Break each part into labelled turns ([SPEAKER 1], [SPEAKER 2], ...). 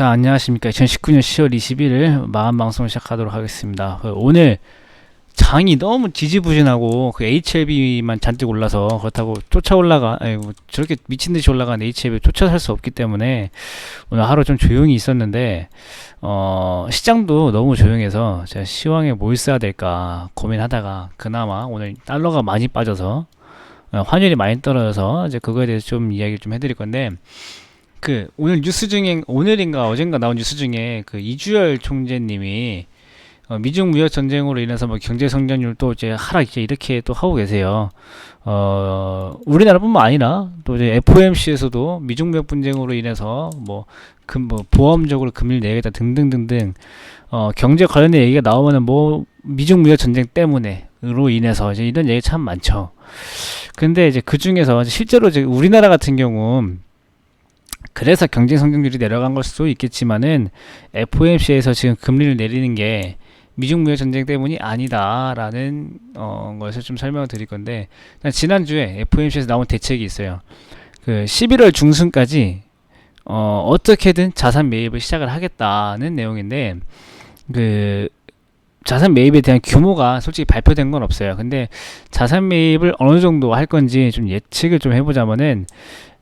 [SPEAKER 1] 자, 안녕하십니까. 2019년 10월 21일 마감 방송을 시작하도록 하겠습니다. 그 오늘 장이 너무 지지부진하고 그 HLB만 잔뜩 올라서 그렇다고 쫓아 올라가 아이고 저렇게 미친 듯이 올라간 HLB 쫓아 살 수 없기 때문에 오늘 하루 좀 조용히 있었는데 어 시장도 너무 조용해서 제가 시황에 뭘 써야 될까 고민하다가 그나마 오늘 달러가 많이 빠져서 어, 환율이 많이 떨어져서 이제 그거에 대해서 좀 이야기를 좀 해드릴 건데 그 오늘 뉴스 중에 오늘인가 어젠가 나온 뉴스 중에 그 이주열 총재님이 어, 미중 무역 전쟁으로 인해서 뭐 경제 성장률 또 이제 하락 이제 이렇게 또 하고 계세요. 어 우리나라뿐만 아니라 또 이제 FOMC에서도 미중 무역 분쟁으로 인해서 뭐금 뭐 보험적으로 금리를 내겠다 등등등등 어 경제 관련된 얘기가 나오면은 뭐 미중 무역 전쟁 때문에로 인해서 이제 이런 얘기 참 많죠. 근데 이제 그 중에서 실제로 이제 우리나라 같은 경우 그래서 경제 성장률이 내려간 걸 수도 있겠지만은 FOMC에서 지금 금리를 내리는 게 미중 무역 전쟁 때문이 아니다라는 어, 것을 좀 설명을 드릴 건데 지난 주에 FOMC에서 나온 대책이 있어요. 그 11월 중순까지 어, 어떻게든 자산 매입을 시작을 하겠다는 내용인데 그 자산 매입에 대한 규모가 솔직히 발표된 건 없어요. 근데 자산 매입을 어느 정도 할 건지 좀 예측을 좀 해보자면은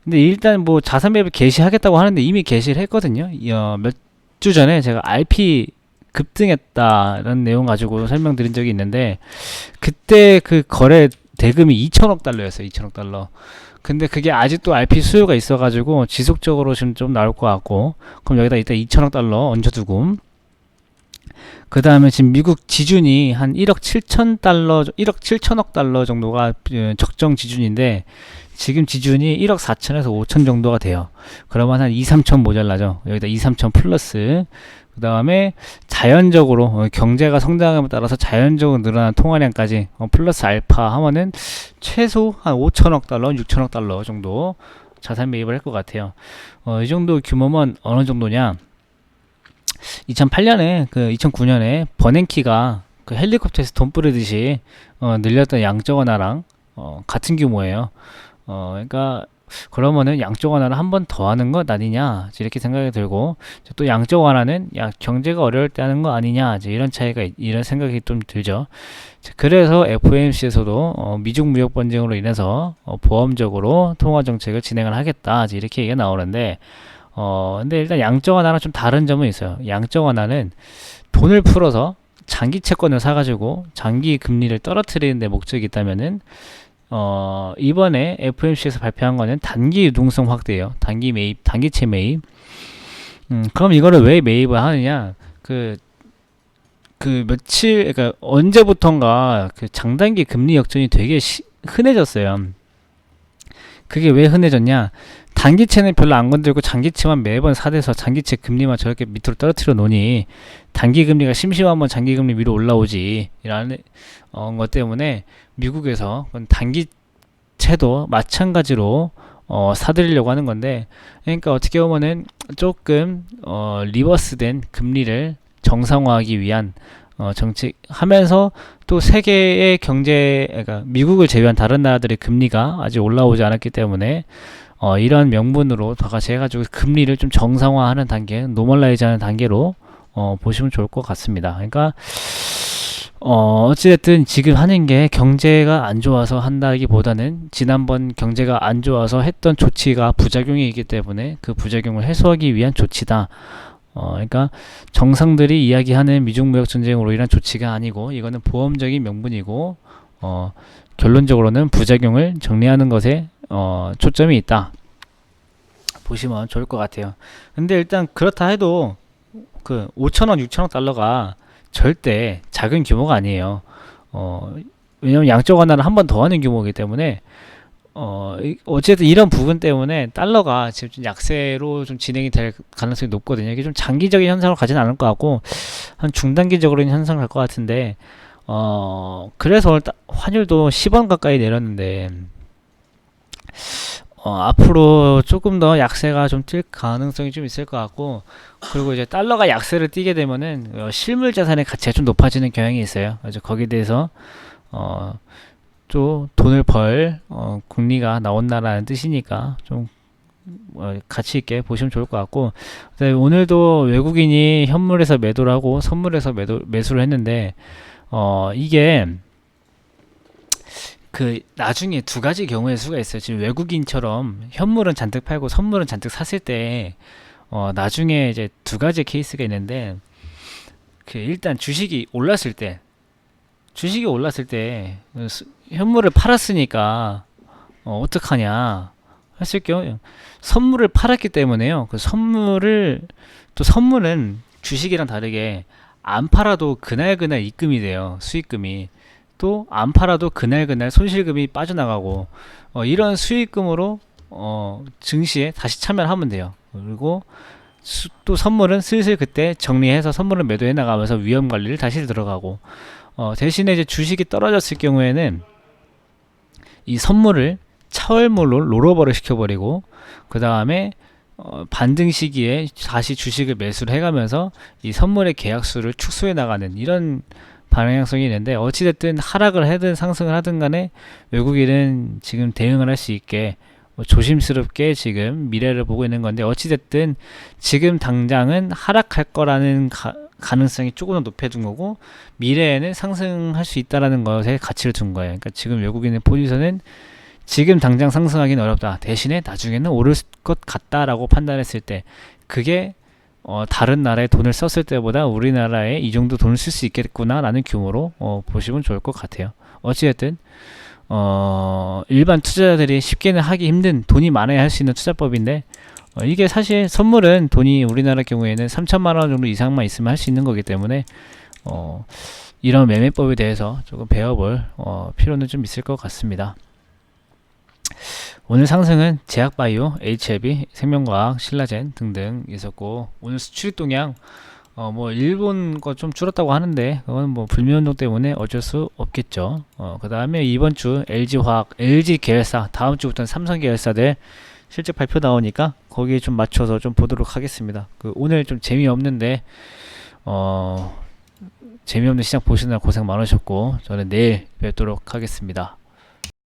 [SPEAKER 1] 근데 일단 뭐 자산 매입을 개시하겠다고 하는데 이미 개시를 했거든요. 어, 몇주 전에 제가 RP 급등했다라는 내용 가지고 설명드린 적이 있는데 그때 그 거래 대금이 2천억 달러였어요. 2천억 달러. 근데 그게 아직도 RP 수요가 있어가지고 지속적으로 지금 좀 나올 것 같고 그럼 여기다 일단 2천억 달러 얹어두고 그 다음에 지금 미국 지준이 한 1억 7천 달러, 1억 7천억 달러 정도가 어, 적정 지준인데 지금 지준이 1억 4천에서 5천 정도가 돼요. 그러면 한 2, 3천 모자라죠. 여기다 2, 3천 플러스. 그 다음에 자연적으로 어, 경제가 성장함에 따라서 자연적으로 늘어난 통화량까지 어, 플러스 알파 하면은 최소 한 5천억 달러, 6천억 달러 정도 자산 매입을 할 것 같아요. 어, 이 정도 규모면 어느 정도냐? 2008년에 그 2009년에 버냉키가 그 헬리콥터에서 돈 뿌리듯이 어, 늘렸던 양적 완화랑 어, 같은 규모예요. 어, 그러니까 그러면은 양적 완화를 한 번 더 하는 것 아니냐 이렇게 생각이 들고 또 양적 완화는 야 경제가 어려울 때 하는 거 아니냐 이런 차이가 이런 생각이 좀 들죠. 그래서 FOMC에서도 어, 미중 무역 분쟁으로 인해서 어, 보험적으로 통화 정책을 진행을 하겠다 이렇게 얘기가 나오는데 어 근데 일단 양적 완화는 좀 다른 점은 있어요. 양적 완화는 돈을 풀어서 장기 채권을 사가지고 장기 금리를 떨어뜨리는 데 목적이 있다면은 어, 이번에 FMC에서 발표한 거는 단기 유동성 확대예요. 단기 매입, 단기채 매입. 음, 그럼 이거를 왜 매입을 하느냐? 그, 그 며칠, 그러니까 언제부턴가 그 장단기 금리 역전이 되게 시, 흔해졌어요. 그게 왜 흔해졌냐? 단기채는 별로 안 건들고 장기채만 매번 사대서 장기채 금리만 저렇게 밑으로 떨어뜨려 놓으니 단기 금리가 심심하면 장기 금리 위로 올라오지. 라는 어, 것 때문에 미국에서 단기채도 마찬가지로 어, 사들이려고 하는 건데 그러니까 어떻게 보면은 조금 어, 리버스된 금리를 정상화하기 위한 어, 정책 하면서 또 세계의 경제 그러니까 미국을 제외한 다른 나라들의 금리가 아직 올라오지 않았기 때문에 어, 이런 명분으로 다 같이 해가지고 금리를 좀 정상화하는 단계, 노멀라이즈하는 단계로 어, 보시면 좋을 것 같습니다. 그러니까 어, 어찌됐든 지금 하는 게 경제가 안 좋아서 한다기보다는 지난번 경제가 안 좋아서 했던 조치가 부작용이 있기 때문에 그 부작용을 해소하기 위한 조치다. 어, 그러니까 정상들이 이야기하는 미중 무역 전쟁으로 인한 조치가 아니고 이거는 보험적인 명분이고 어, 결론적으로는 부작용을 정리하는 것에 어, 초점이 있다. 보시면 좋을 것 같아요. 근데 일단 그렇다 해도 그 5천원, 6천원 달러가 절대 작은 규모가 아니에요. 어, 왜냐면 양적 완화를 한 번 더 하는 규모이기 때문에 어, 어쨌든 이런 부분 때문에 달러가 지금 좀 약세로 좀 진행이 될 가능성이 높거든요. 이게 좀 장기적인 현상을 가지는 않을 것 같고, 한 중단기적으로는 현상을 갈것 같은데, 어, 그래서 환율도 10원 가까이 내렸는데, 어, 앞으로 조금 더 약세가 좀 뛸 가능성이 좀 있을 것 같고 그리고 이제 달러가 약세를 띠게 되면은 어, 실물 자산의 가치가 좀 높아지는 경향이 있어요. 그래서 거기에 대해서 어, 또 돈을 벌 어, 국리가 나온다라는 뜻이니까 좀 어, 가치 있게 보시면 좋을 것 같고 그다음에 오늘도 외국인이 현물에서 매도를 하고 선물에서 매도 매수를 했는데 어 이게 그 나중에 두 가지 경우의 수가 있어요. 지금 외국인처럼 현물은 잔뜩 팔고 선물은 잔뜩 샀을 때 어 나중에 이제 두 가지 케이스가 있는데 그 일단 주식이 올랐을 때 주식이 올랐을 때 어, 수- 현물을 팔았으니까 어, 어떡하냐 했을 경우 선물을 팔았기 때문에요. 그 선물을 또 선물은 주식이랑 다르게 안 팔아도 그날 그날 입금이 돼요. 수익금이 또 안 팔아도 그날 그날 손실금이 빠져나가고 어, 이런 수익금으로 어, 증시에 다시 참여를 하면 돼요. 그리고 수- 또 선물은 슬슬 그때 정리해서 선물을 매도해 나가면서 위험 관리를 다시 들어가고 어, 대신에 이제 주식이 떨어졌을 경우에는 이 선물을 차월물로 롤오버를 시켜버리고 그 다음에 어, 반등 시기에 다시 주식을 매수를 해가면서 이 선물의 계약수를 축소해 나가는 이런 방향성이 있는데 어찌됐든 하락을 하든 상승을 하든 간에 외국인은 지금 대응을 할 수 있게 뭐 조심스럽게 지금 미래를 보고 있는 건데 어찌됐든 지금 당장은 하락할 거라는 가, 가능성이 조금 더 높여둔 거고 미래에는 상승할 수 있다라는 것에 가치를 둔 거예요. 그러니까 지금 외국인의 포지션은 지금 당장 상승하기는 어렵다. 대신에 나중에는 오를 것 같다라고 판단했을 때 그게 어, 다른 나라에 돈을 썼을 때보다 우리나라에 이 정도 돈을 쓸 수 있겠구나라는 규모로 어, 보시면 좋을 것 같아요. 어찌됐든 어, 일반 투자자들이 쉽게는 하기 힘든 돈이 많아야 할 수 있는 투자법인데 어, 이게 사실 선물은 돈이 우리나라 경우에는 3천만 원 정도 이상만 있으면 할 수 있는 거기 때문에 어, 이런 매매법에 대해서 조금 배워볼 어, 필요는 좀 있을 것 같습니다. 오늘 상승은 제약바이오, HLB, 생명과학, 신라젠 등등 있었고 오늘 수출입 동향 어 뭐 일본 거 좀 줄었다고 하는데 그건 뭐 불미 운동 때문에 어쩔 수 없겠죠. 어 그 다음에 이번 주 LG화학, LG 계열사 다음 주부터는 삼성 계열사들 실적 발표 나오니까 거기에 좀 맞춰서 좀 보도록 하겠습니다. 그 오늘 좀 재미없는데 어 재미없는 시장 보시느라 고생 많으셨고 저는 내일 뵙도록 하겠습니다.